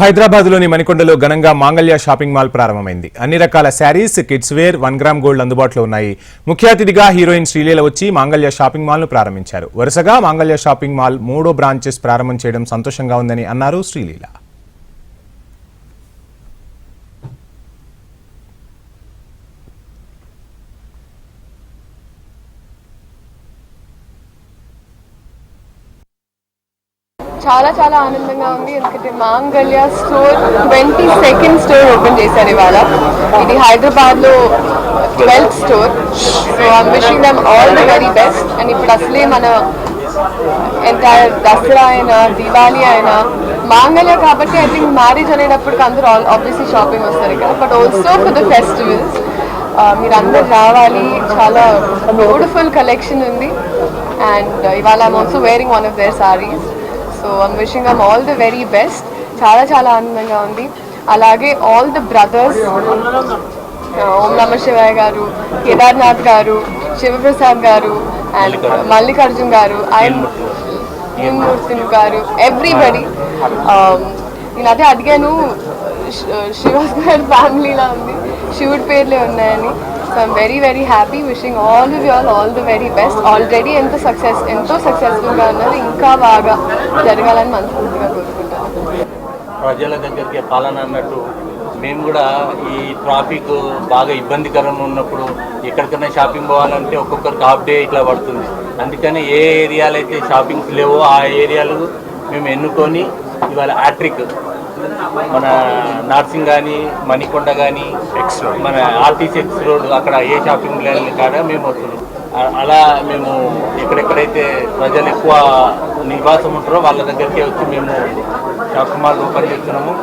హైదరాబాద్లోని మణికొండలో ఘనంగా మాంగళ్య షాపింగ్ మాల్ ప్రారంభమైంది. అన్ని రకాల saris kids wear one gram gold అందుబాటులో ఉన్నాయి. ముఖ్య అతిథిగా హీరోయిన్ శ్రీలీల వచ్చి మాంగళ్య షాపింగ్ మాల్ను ప్రారంభించారు. వరుసగా మాంగళ్య షాపింగ్ మాల్ మూడో బ్రాంచెస్ ప్రారంభం చేయడం సంతోషంగా ఉందని అన్నారు శ్రీలీల. చాలా చాలా ఆనందంగా ఉంది. ఎందుకంటే Mangalya store twenty second store open చేశారు ఇవాళ. ఇది హైదరాబాద్లో twelfth store. So I'm wishing them all the very best and ఇప్పుడు అసలే మన ఎంటైర్ దసరా అయినా దివాళీ అయినా మాంగళ్య కాబట్టి ఐ థింక్ మ్యారేజ్ అనేటప్పటికి అందరూ ఆబ్వియస్లీ షాపింగ్ వస్తారు ఇక్కడ. But also for the festivals మీరు రావాలి. చాలా బ్యూటిఫుల్ కలెక్షన్ ఉంది. అండ్ uh, ఇవాళ I'm also wearing one of their saris so I'm wishing I'm all the very best చాలా చాలా ఆనందంగా ఉంది. అలాగే ఆల్ ది బ్రదర్స్ ఓం నమ శివాయ గారు కేదార్నాథ్ గారు శివప్రసాద్ గారు అండ్ మల్లికార్జున్ గారు ఆయన మూర్తి గారు ఎవ్రీబడి నేను అదే అడిగాను శ- శివాస్ గారి ఫ్యామిలీలా ఉంది. శివుడి పేర్లే ఉన్నాయని. So I'm very very happy wishing all the all all the very best already ఎంత సక్సెస్ ఎంతో సక్సెస్ఫుల్గా ఉన్నది ఇంకా బాగా జరగాలని మనస్ఫూర్తిగా కోరుకుంటాను ప్రజల దగ్గరికి పాలన అన్నట్టు మేము కూడా ఈ ట్రాఫిక్ బాగా ఇబ్బందికరంగా ఉన్నప్పుడు ఎక్కడికైనా షాపింగ్ పోవాలంటే ఒక్కొక్కరికి హాఫ్ డే ఇట్లా పడుతుంది. అందుకని ఏ ఏరియాలు అయితే షాపింగ్స్ లేవో ఆ ఏరియాలు మేము ఎన్నుకొని ఇవాళ ఆట్రిక్ మన నార్సింగ్ కానీ మణికొండ కానీ ఎక్స్ మన ఆర్టీసీ ఎక్స్ రోడ్ అక్కడ ఏ షాపింగ్ ల్యాండ్ కాడ మేము వస్తున్నాం. అలా మేము ఎక్కడెక్కడైతే ప్రజలు ఎక్కువ నివాసం ఉంటారో వాళ్ళ దగ్గరికి వచ్చి మేము షాపింగ్ మాల్ ఓపెన్ చేస్తున్నాము.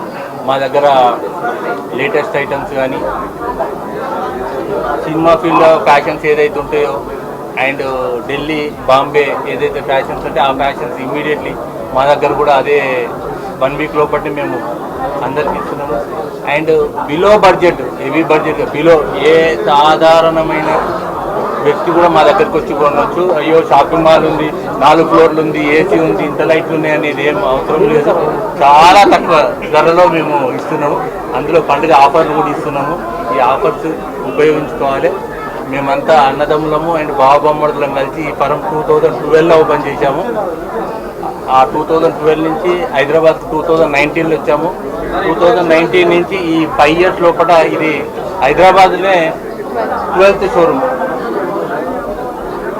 మా దగ్గర లేటెస్ట్ ఐటమ్స్ కానీ సినిమా ఫీల్డ్లో ఫ్యాషన్స్ ఏదైతే ఉంటాయో అండ్ ఢిల్లీ బాంబే ఏదైతే ఫ్యాషన్స్ ఉంటే ఆ ఫ్యాషన్స్ ఇమ్మీడియట్లీ మా దగ్గర కూడా అదే వన్ వీక్ లోపటి మేము అందరికి ఇస్తున్నాము. And below budget heavy budget below ఏ సాధారణమైన వ్యక్తి కూడా మా దగ్గరికి వచ్చి కొనవచ్చు అయ్యో షాపింగ్ మాల్ ఉంది నాలుగు ఫ్లోర్లు ఉంది ఏసీ ఉంది ఇంత లైట్లు ఉన్నాయి అనేది ఏం అవసరం లేదు. చాలా తక్కువ ధరలో మేము ఇస్తున్నాము. అందులో పండుగ ఆఫర్లు కూడా ఇస్తున్నాము. ఈ ఆఫర్స్ ఉపయోగించుకోవాలి. మేమంతా అన్నదమ్ములము అండ్ బాబమ్మడులం కలిసి ఈ పరం టూ థౌజండ్ ట్వెల్వ్లో ఓపెన్ చేశాము. ఆ టూ థౌజండ్ ట్వెల్వ్ నుంచి హైదరాబాద్ టూ థౌజండ్ నైన్టీన్లో వచ్చాము. టూ థౌజండ్ నైన్టీన్ నుంచి ఈ ఫైవ్ ఇయర్స్ లోపల ఇది హైదరాబాద్లోనే ట్వెల్త్ షోరూమ్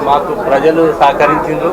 మాకు ప్రజలు సహకరించారు